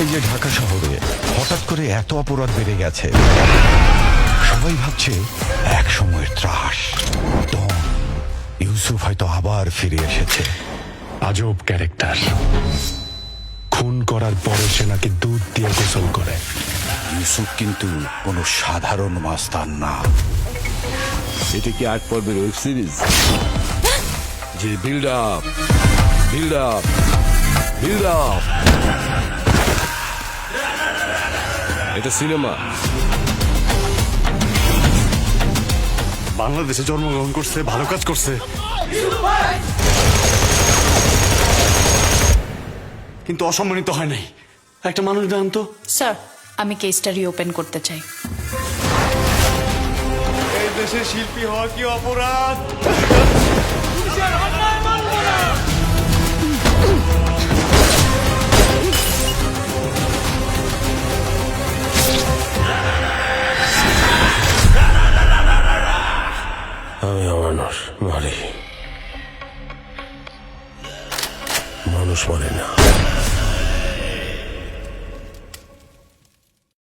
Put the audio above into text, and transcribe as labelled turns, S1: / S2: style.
S1: এই যে ঢাকা শহরে হঠাৎ করে এত অপরাধ বেড়ে গেছে। সবাই ভাবছে এক সময়ের ত্রাস। ডন ইউসুফ হয়তো আবার ফিরে এসেছে।
S2: আজব ক্যারেক্টার। খুন করার পরে সে নাকি দুধ দিয়ে গোসল করে।
S1: ইউসুফ কিন্তু কোনো সাধারণ মাস্তান না।
S3: এটা কি আট পর্বের ওয়েব সিরিজ? যে build up build up build up এটা সিনেমা।
S2: বাংলাদেশে জন্মগ্রহণ করছে ভালো কাজ করছে। কিন্তু অসম্মানিত হয় নাই। একটা মানুষ দেন তো।
S4: স্যার আমি কেসটা রিওপেন করতে চাই।
S2: এই দেশে শিল্পী হওয়া কি অপরাধ?
S3: আমি অমানুষ মারি মানুষ মরে না।